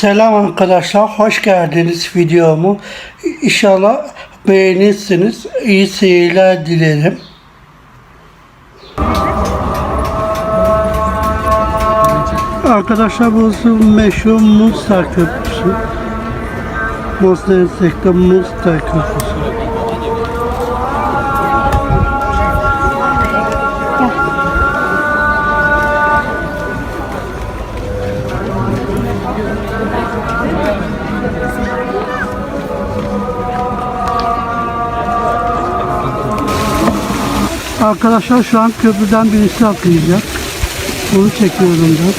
Selam arkadaşlar, hoş geldiniz videomu. İnşallah beğenirsiniz. İyi seyirler dilerim. Arkadaşlar burası meşhur Musta Köprüsü. Bosna Hersek'te Musta Köprüsü. Arkadaşlar şu an köprüden birisi atlayacak. Bunu çekiyorum da.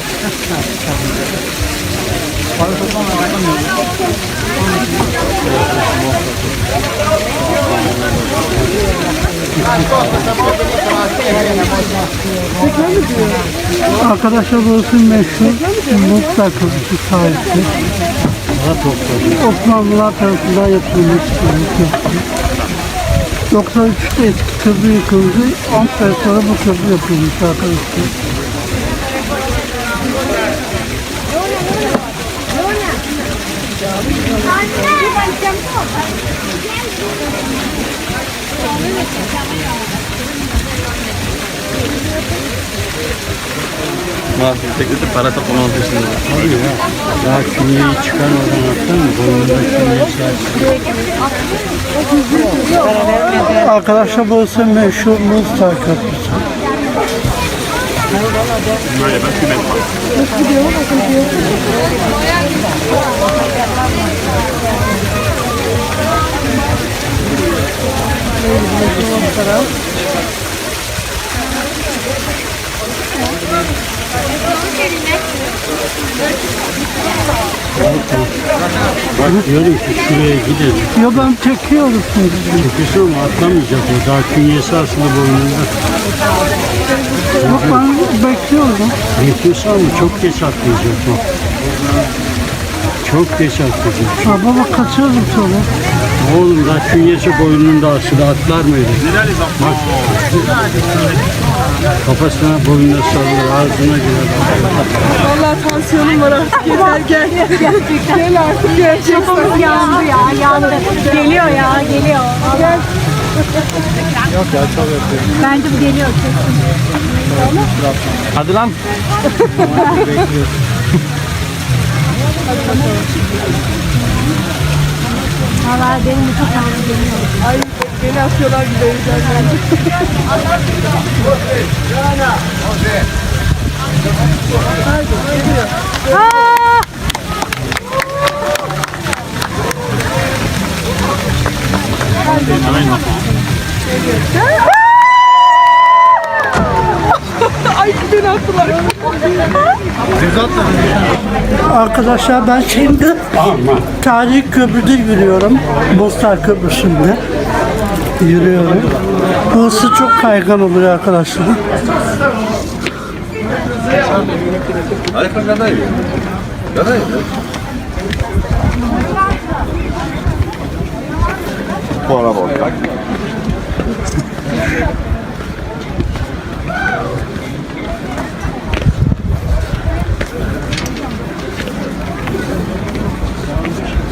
Arkadaşlar burası meşhur Musta Köprüsü sahipti. Osmanlılar tarafından yapılmış bir köprü. 93'te eski köprü yıkıldı. 10 sene sonra bu köprü yapılmış arkadaşlar. Mahsul tekleti para toplamanın peşinde. Tabii ya. Ya künyeyi çıkar oradan attın mı? Boynunda künyeyi şey Arkadaşlar burası meşhur Musta Köprüsü. Böyle ben kümet var. Bak diyorum ki şuraya gidelim. Ya ben sizi. Ötesi ama atlamayacak o. Daha künyesi aslında boynunda. Yok ben bekliyorum. Ötesi ama çok geç atlayacak o. Çok geç atlayacak. Ha baba kaçıyorum sonra. Oğlum daha künyesi boynunda aslında atlar mıydı? Bak. Kafasına boynuna sarılır, ağzına girer. Vallahi tansiyonum var artık yeter gel. Gel artık gerçekten. Kafamız yandı ya, yandı. Geliyor ya, geliyor. Gel. Yok ya çok Bence bu geliyor kesin. Hadi lan. Valla benim de çok yandı geliyor. Ay beni atıyorlar gibi heyecanlandım. Aa! Ay beni attılar. Arkadaşlar ben şimdi Tarihi Köprü'de yürüyorum. Mostar Köprüsü'nde yürüyorum. Burası çok kaygan oluyor arkadaşlar. Buona volta.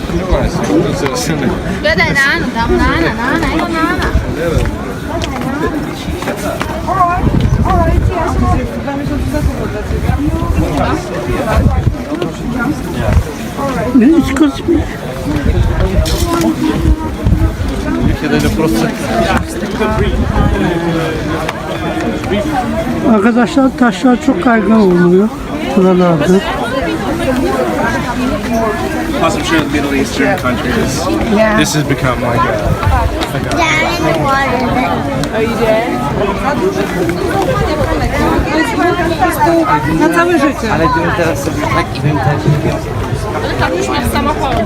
Yo dai nana, dai nana, nana, io nana. Arkadaşlar taşlar çok kaygan oluyor buralarda. Plus, I'm sure the Middle Eastern countries, Yeah. this has become like a oh, Down in the water. Na całe życie. Ale gdybym teraz sobie tak, gdybym tak Tam już masz samochód.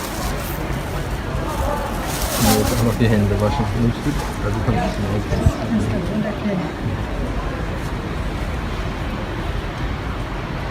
Noch die Hände waschen. Also kannst du